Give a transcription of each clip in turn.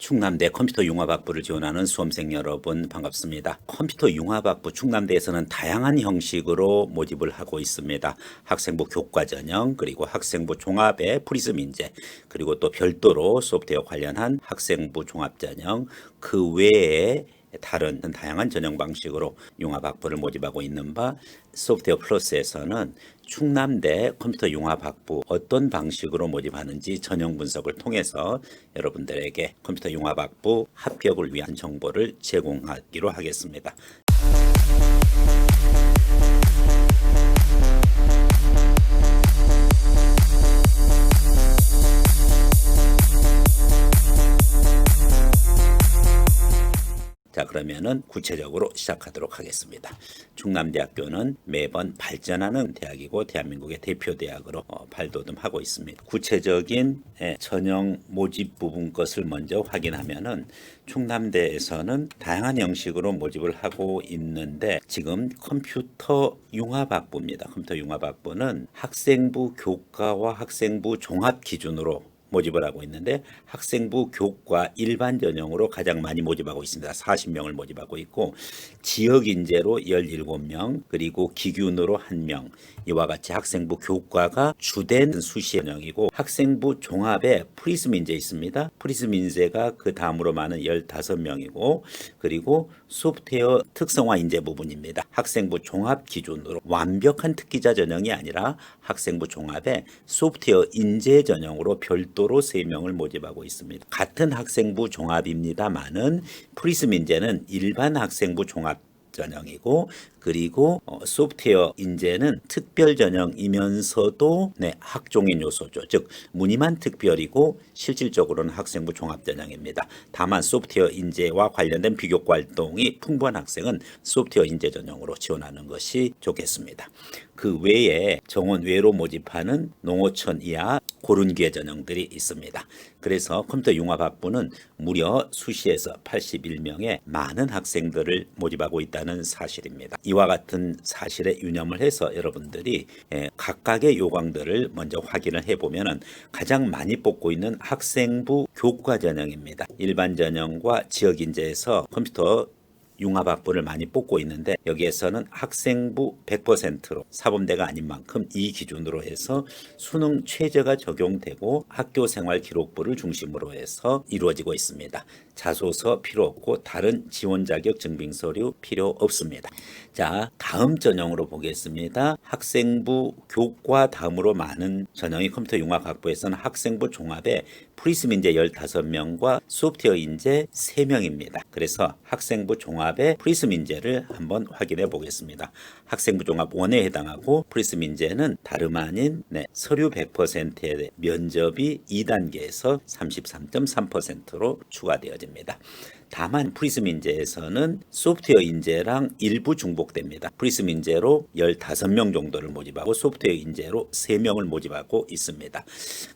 충남대 컴퓨터 융합학부를 지원하는 수험생 여러분 반갑습니다. 컴퓨터 융합학부 충남대에서는 다양한 형식으로 모집을 하고 있습니다. 학생부 교과 전형 그리고 학생부 종합의 프리즘 인재 그리고 또 별도로 소프트웨어 관련한 학생부 종합 전형 그 외에 다른 다양한 전형 방식으로 융합 학부를 모집하고 있는 바 소프트웨어 플러스에서는 충남대 컴퓨터 융합 학부 어떤 방식으로 모집하는지 전형 분석을 통해서 여러분들에게 컴퓨터 융합 학부 합격을 위한 정보를 제공하기로 하겠습니다. 그러면은 구체적으로 시작하도록 하겠습니다. 충남대학교는 매번 발전하는 대학이고 대한민국의 대표 대학으로 어, 발돋움하고 있습니다. 구체적인 예, 전형 모집 부분 것을 먼저 확인하면은 충남대에서는 다양한 형식으로 모집을 하고 있는데 지금 컴퓨터 융합학부입니다. 컴퓨터 융합학부는 학생부 교과와 학생부 종합 기준으로 모집을 하고 있는데 학생부 교과 일반 전형으로 가장 많이 모집하고 있습니다. 40명을 모집하고 있고 지역 인재로 17명 그리고 기균으로 1명 이와 같이 학생부 교과가 주된 수시 전형이고 학생부 종합에 프리즘 인재 있습니다. 프리즘 인재가 그 다음으로 많은 15명이고 그리고 소프트웨어 특성화 인재 부분입니다. 학생부 종합 기준으로 완벽한 특기자 전형이 아니라 학생부 종합에 소프트웨어 인재 전형으로 별도로 3명을 모집하고 있습니다. 같은 학생부 종합입니다만은 프리즘 인재는 일반 학생부 종합 전형이고 그리고 어, 소프트웨어 인재는 특별 전형이면서도 네, 학종인 요소죠. 즉 무늬만 특별이고 실질적으로는 학생부 종합 전형입니다. 다만 소프트웨어 인재와 관련된 비교과 활동이 풍부한 학생은 소프트웨어 인재 전형으로 지원하는 것이 좋겠습니다. 그 외에 정원 외로 모집하는 농어촌 이하 고른기회 전형들이 있습니다. 그래서 컴퓨터 융합학부는 무려 수시에서 81명의 많은 학생들을 모집하고 있다는 사실입니다. 이와 같은 사실에 유념을 해서 여러분들이 예, 각각의 요강들을 먼저 확인을 해보면 가장 많이 뽑고 있는 학생부 교과 전형입니다. 일반 전형과 지역 인재에서 컴퓨터 융합학부를 많이 뽑고 있는데 여기에서는 학생부 100%로 사범대가 아닌 만큼 이 기준으로 해서 수능 최저가 적용되고 학교 생활 기록부를 중심으로 해서 이루어지고 있습니다. 자소서 필요 없고 다른 지원 자격 증빙 서류 필요 없습니다. 자, 다음 전형으로 보겠습니다. 학생부 교과 다음으로 많은 전형이 컴퓨터 융합학부에서는 학생부 종합에 인재 15명과 소프트웨어 인재 3명입니다. 그래서 학생부 종합 의 프리즘 인재를 한번 확인해 보겠습니다. 학생부 종합 1에 해당하고 프리즘 인재는 다름 아닌 네, 서류 100%의 면접이 2단계에서 33.3%로 추가되어집니다. 다만 프리즘 인재에서는 소프트웨어 인재랑 일부 중복됩니다. 프리즘 인재로 15명 정도를 모집하고 소프트웨어 인재로 3명을 모집하고 있습니다.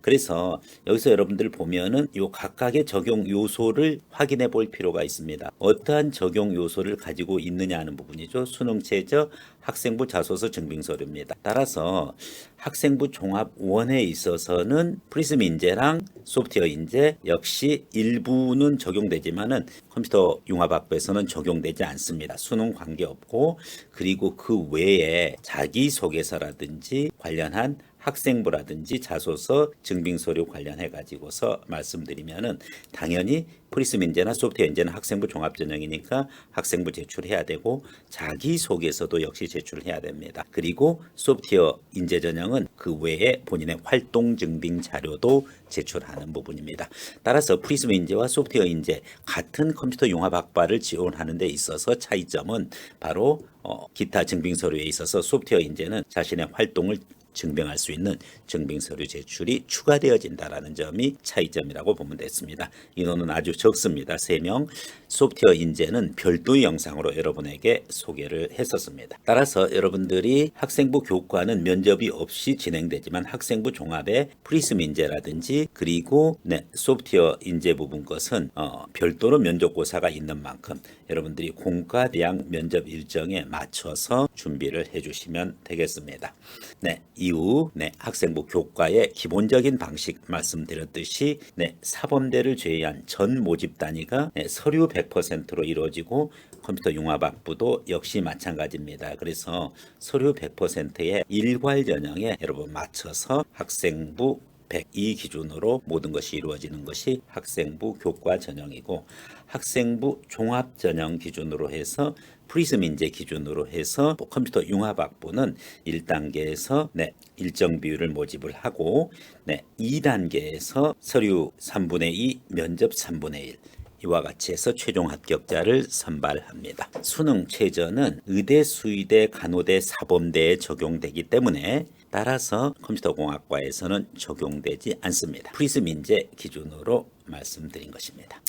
그래서 여기서 여러분들 보면은 요 각각의 적용 요소를 확인해 볼 필요가 있습니다. 어떠한 적용 요소를 가지고 있느냐 하는 부분이죠. 수능 최저 학생부 자소서 증빙 서류입니다. 따라서 학생부 종합 원에 있어서는 프리즘 인재랑 소프트웨어 인재 역시 일부는 적용되지만은 컴퓨터 융합학부에서는 적용되지 않습니다. 수능 관계없고 그리고 그 외에 자기소개서라든지 관련한 학생부라든지 자소서 증빙 서류 관련해 가지고서 말씀드리면은 당연히 프리즘 인재나 소프트웨어 인재는 학생부 종합 전형이니까 학생부 제출해야 되고 자기 소개서도 역시 제출해야 됩니다. 그리고 소프트웨어 인재 전형은 그 외에 본인의 활동 증빙 자료도 제출하는 부분입니다. 따라서 프리즘 인재와 소프트웨어 인재 같은 컴퓨터 융합 학과를 지원하는 데 있어서 차이점은 바로 어, 기타 증빙 서류에 있어서 소프트웨어 인재는 자신의 활동을 증명할 수 있는 증빙 서류 제출이 추가되어진다라는 점이 차이점이라고 보면 됐습니다. 인원은 아주 적습니다. 3명. 소프트웨어 인재는 별도의 영상으로 여러분에게 소개를 했었습니다. 따라서 여러분들이 학생부 교과는 면접이 없이 진행되지만 학생부 종합의 프리즘 인재라든지 그리고 네, 소프트웨어 인재 부분 것은 어, 별도로 면접고사가 있는 만큼 여러분들이 공과 대학 면접 일정에 맞춰서 준비를 해주시면 되겠습니다. 네, 이후 네, 학생부 교과의 기본적인 방식 말씀드렸듯이 네, 사범대를 제외한 전 모집 단위가 네, 서류 100%로 이루어지고 컴퓨터 융합학부도 역시 마찬가지입니다. 그래서 서류 100%의 일괄 전형에 여러분 맞춰서 학생부 102 기준으로 모든 것이 이루어지는 것이 학생부 교과 전형이고 학생부 종합 전형 기준으로 해서 프리즘 인재 기준으로 해서 뭐 컴퓨터 융합학부는 1단계에서 네, 일정 비율을 모집을 하고 네, 2단계에서 서류 3분의 2, 면접 3분의 1 이와 같이 해서 최종 합격자를 선발합니다. 수능 최저는 의대, 수의대, 간호대, 사범대에 적용되기 때문에 따라서 컴퓨터공학과에서는 적용되지 않습니다. 프리즘 인재 기준으로 말씀드린 것입니다.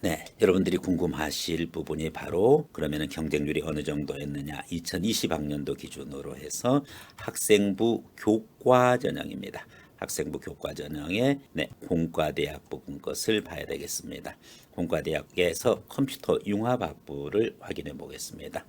네, 여러분들이 궁금하실 부분이 바로 그러면은 경쟁률이 어느 정도였느냐? 2020학년도 기준으로 해서 학생부 교과 전형입니다. 학생부 교과 전형에 네, 공과대학 부분 것을 봐야 되겠습니다. 공과대학에서 컴퓨터 융합학부를 확인해 보겠습니다.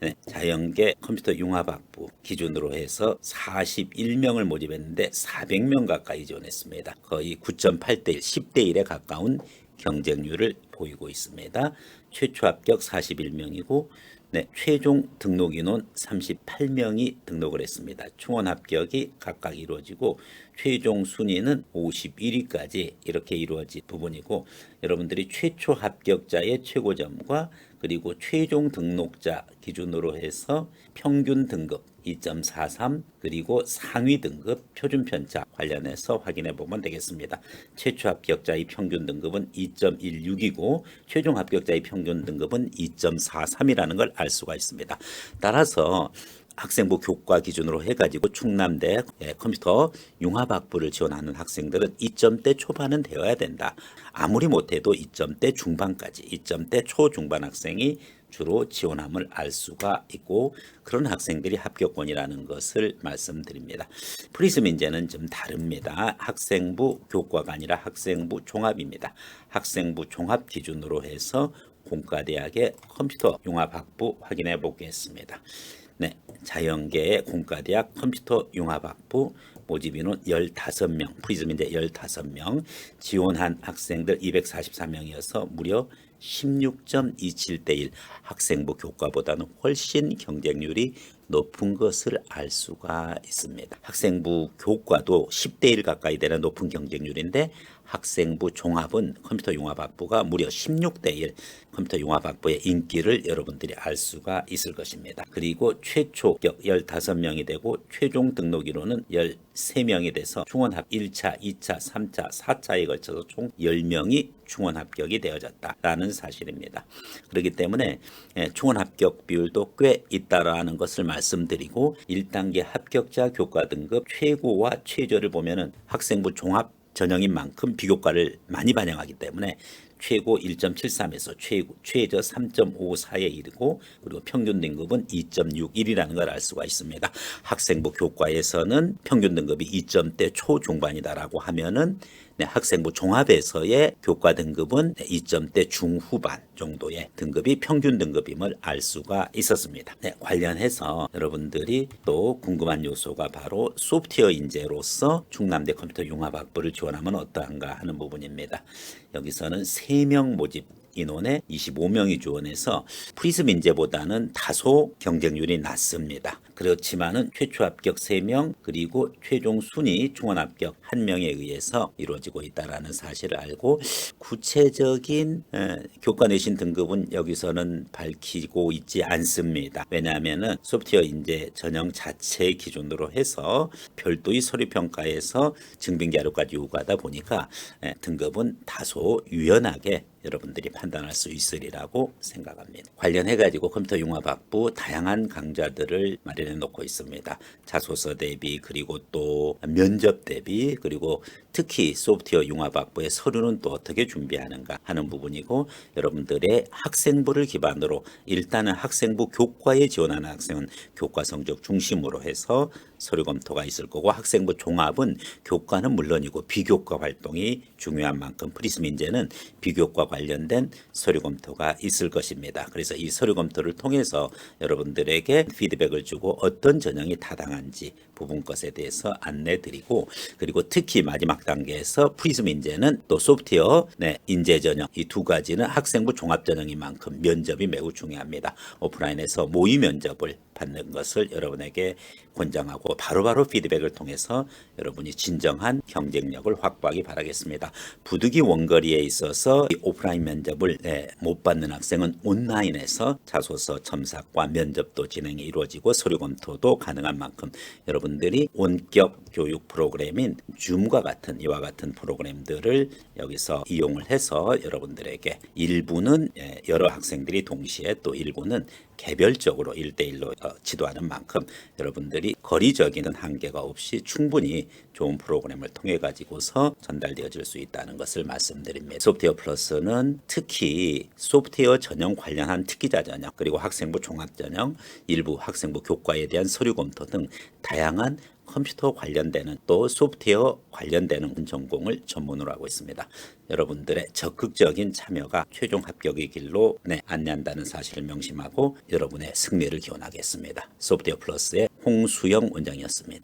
네, 자연계 컴퓨터 융합학부 기준으로 해서 41명을 모집했는데 400명 가까이 지원했습니다. 거의 9.8대 1, 10대 1에 가까운 경쟁률을 보이고 있습니다. 최초 합격 41명이고 네, 최종 등록 인원 38명이 등록을 했습니다. 충원 합격이 각각 이루어지고 최종 순위는 51위까지 이렇게 이루어진 부분이고 여러분들이 최초 합격자의 최고점과 그리고 최종 등록자 기준으로 해서 평균 등급 2.43 그리고 상위 등급 표준 편차 관련해서 확인해 보면 되겠습니다. 최초 합격자의 평균 등급은 2.16이고 최종 합격자의 평균 등급은 2.43이라는 걸 알 수가 있습니다. 따라서 학생부 교과 기준으로 해가지고 충남대 예, 컴퓨터 융합학부를 지원하는 학생들은 2점대 초반은 되어야 된다. 아무리 못해도 2점대 중반까지, 2점대 초중반 학생이 주로 지원함을 알 수가 있고 그런 학생들이 합격권이라는 것을 말씀드립니다. 프리즘 인재는 좀 다릅니다. 학생부 교과가 아니라 학생부 종합입니다. 학생부 종합 기준으로 해서 공과대학의 컴퓨터 융합학부 확인해 보겠습니다. 네, 자연계의 공과대학 컴퓨터 융합학부 모집 인원 15명, 프리즘 인재 15명, 지원한 학생들 244명이어서 무려 16.27대 1 학생부 교과보다는 훨씬 경쟁률이 높은 것을 알 수가 있습니다. 학생부 교과도 10대 1 가까이 되는 높은 경쟁률인데 학생부 종합은 컴퓨터 융합학부가 무려 16대 1 컴퓨터 융합학부의 인기를 여러분들이 알 수가 있을 것입니다. 그리고 최초 합격 15명이 되고 최종 등록 인원은 13명이 돼서 충원합 1차, 2차, 3차, 4차에 걸쳐서 총 10명이 충원 합격이 되어졌다라는 사실입니다. 그렇기 때문에 예, 충원 합격 비율도 꽤 있다라는 것을 말씀드리고 1단계 합격자 교과 등급 최고와 최저를 보면은 학생부 종합 전형인 만큼 비교과를 많이 반영하기 때문에 최고 1.73에서 최고, 최저 3.54에 이르고 그리고 평균 등급은 2.61이라는 걸 알 수가 있습니다. 학생부 교과에서는 평균 등급이 2점대 초중반이다라고 하면은 네, 학생부 종합에서의 교과 등급은 2점대 중후반 정도의 등급이 평균 등급임을 알 수가 있었습니다. 네, 관련해서 여러분들이 또 궁금한 요소가 바로 소프트웨어 인재로서 충남대 컴퓨터 융합학부를 지원하면 어떠한가 하는 부분입니다. 여기서는 3명 모집 인원에 25명이 지원해서 프리즘 인재보다는 다소 경쟁률이 낮습니다. 그렇지만은 최초 합격 3명 그리고 최종 순위 중원 합격 1명에 의해서 이루어지고 있다라는 사실을 알고 구체적인 에, 교과 내신 등급은 여기서는 밝히고 있지 않습니다. 왜냐하면은 소프트웨어 인재 전형 자체 기준으로 해서 별도의 서류 평가에서 증빙 자료까지 요구하다 보니까 에, 등급은 다소 유연하게 여러분들이 판단할 수 있으리라고 생각합니다. 관련해 가지고 컴퓨터 융합학부 다양한 강좌들을 마련해 놓고 있습니다. 자소서 대비 그리고 또 면접 대비 그리고 특히 소프트웨어 융합학부의 서류는 또 어떻게 준비하는가 하는 부분이고 여러분들의 학생부를 기반으로 일단은 학생부 교과에 지원하는 학생은 교과 성적 중심으로 해서 서류 검토가 있을 거고 학생부 종합은 교과는 물론이고 비교과 활동이 중요한 만큼 프리즘 인재는 비교과 관련된 서류 검토가 있을 것입니다. 그래서 이 서류 검토를 통해서 여러분들에게 피드백을 주고 어떤 전형이 타당한지 부분 것에 대해서 안내 드리고 그리고 특히 마지막 단계에서 프리즘 인재는 또 소프트웨어 네, 인재 전형 이 두 가지는 학생부 종합 전형인 만큼 면접이 매우 중요합니다. 오프라인에서 모의 면접을 받는 것을 여러분에게 권장하고 바로바로 피드백을 통해서 여러분이 진정한 경쟁력을 확보하기 바라겠습니다. 부득이 원거리에 있어서 이 오프라인 면접을 네, 못 받는 학생은 온라인에서 자소서 첨삭과 면접도 진행이 이루어지고 서류 검토도 가능한 만큼 여러분들이 원격 교육 프로그램인 줌과 같은 이와 같은 프로그램들을 여기서 이용을 해서 여러분들에게 일부는 예, 여러 학생들이 동시에 또 일부는 개별적으로 일대일로 어, 지도하는 만큼 여러분들이 거리적인 한계가 없이 충분히 좋은 프로그램을 통해 가지고서 전달되어질 수 있다는 것을 말씀드립니다. 소프트웨어 플러스는 특히 소프트웨어 전형 관련한 특기자 전형 그리고 학생부 종합 전형 일부 학생부 교과에 대한 서류 검토 등 다양한 컴퓨터 관련되는 또 소프트웨어 관련되는 전공을 전문으로 하고 있습니다. 여러분들의 적극적인 참여가 최종 합격의 길로 네, 안내한다는 사실을 명심하고 여러분의 승리를 기원하겠습니다. 소프트웨어 플러스의 홍수영 원장이었습니다.